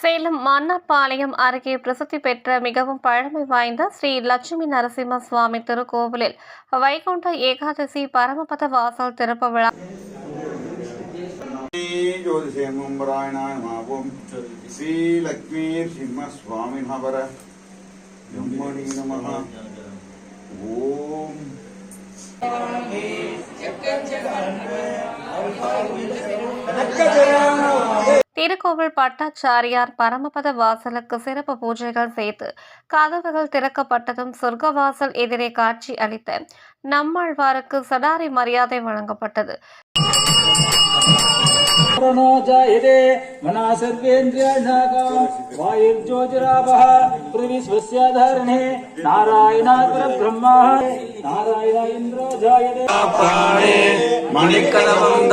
சேலம் மன்னார்பாளையம் அருகே பிரசித்தி பெற்ற மிகவும் பழமை வாய்ந்த ஸ்ரீ லட்சுமி நரசிம்ம சுவாமி திருக்கோவிலில் வைகுண்ட ஏகாதசி பரமபத வாசல் திறப்பு விழா. ஜோதிஷேமம் ஸ்ரீ லக்ஷ்மி சிம்ம சுவாமி ஓம். திருக்கோவில் பட்டாச்சாரியார் பரமபத வாசலுக்கு சிறப்பு பூஜைகள் செய்து கதவுகள் திறக்கப்பட்டதும் சொர்க்கவாசல் எதிரே காட்சி அளித்த நம்மாழ்வாருக்கு சடாரி மரியாதை வழங்கப்பட்டது प्रणो जायते मना सर्वेन्द्रियाणागाम् वायुर्ज्योतिरावः पृथ्वी स्वस्याधारणे नारायणात् परब्रह्मा नारायण इन्द्रो जायते மணிக்கதவம்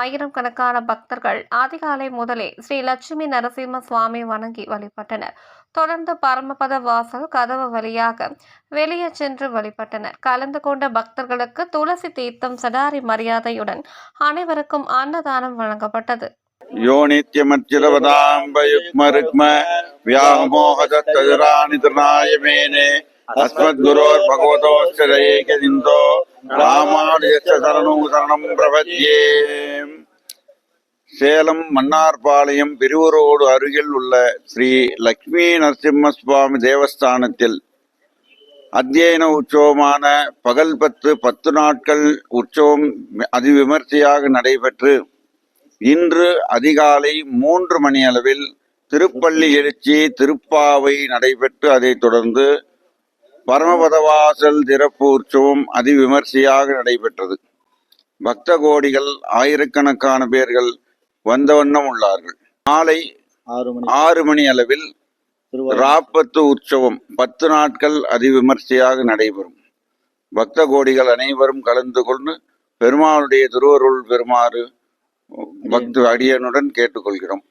ஆயிரம் கணக்கான பக்தர்கள் அதிகாலை முதலே ஸ்ரீ லட்சுமி நரசிம்ம சுவாமி வணங்கி வழிபட்டனர். தொடர்ந்து பரமபத வாசல் கதவு வழியாக வெளியே சென்று வழிபட்டனர். கலந்து கொண்ட பக்தர்களுக்கு துளசி தீர்த்தம் சடாரி மரியாதையுடன் அனைவருக்கும் அன்னதானம் வழங்கப்பட்டது. யோ நித்யமச்சிரவதாம்பயுக்மருக்ம அஸ்மத் குரோர் பகவதோஸ்டரேகதிந்தோ சேலம் மன்னார்பாளையம் பிரிவரோடு அருகில் உள்ள ஸ்ரீ லக்ஷ்மி நரசிம்ம சுவாமி தேவஸ்தானத்தில் அத்தியன உற்சவமான பகல் பத்து பத்து நாட்கள் உற்சவம் அதிவிமர்சையாக நடைபெற்று இன்று அதிகாலை மூன்று மணி அளவில் திருப்பள்ளி எழுச்சி திருப்பாவை நடைபெற்று அதைத் தொடர்ந்து பரமபதவாசல் திறப்பு உற்சவம் அதிவிமர்சையாக நடைபெற்றது. பக்த கோடிகள் ஆயிரக்கணக்கான பேர்கள் வந்த வண்ணம் உள்ளார்கள். மாலை ஆறு மணி அளவில் ராப்பத்து உற்சவம் பத்து நாட்கள் அதிவிமர்சையாக நடைபெறும். பக்த கோடிகள் அனைவரும் கலந்து கொண்டு பெருமாளுடைய திருவருள் பெறுமாறு பக்த அடியனுடன் கேட்டுக்கொள்கிறோம்.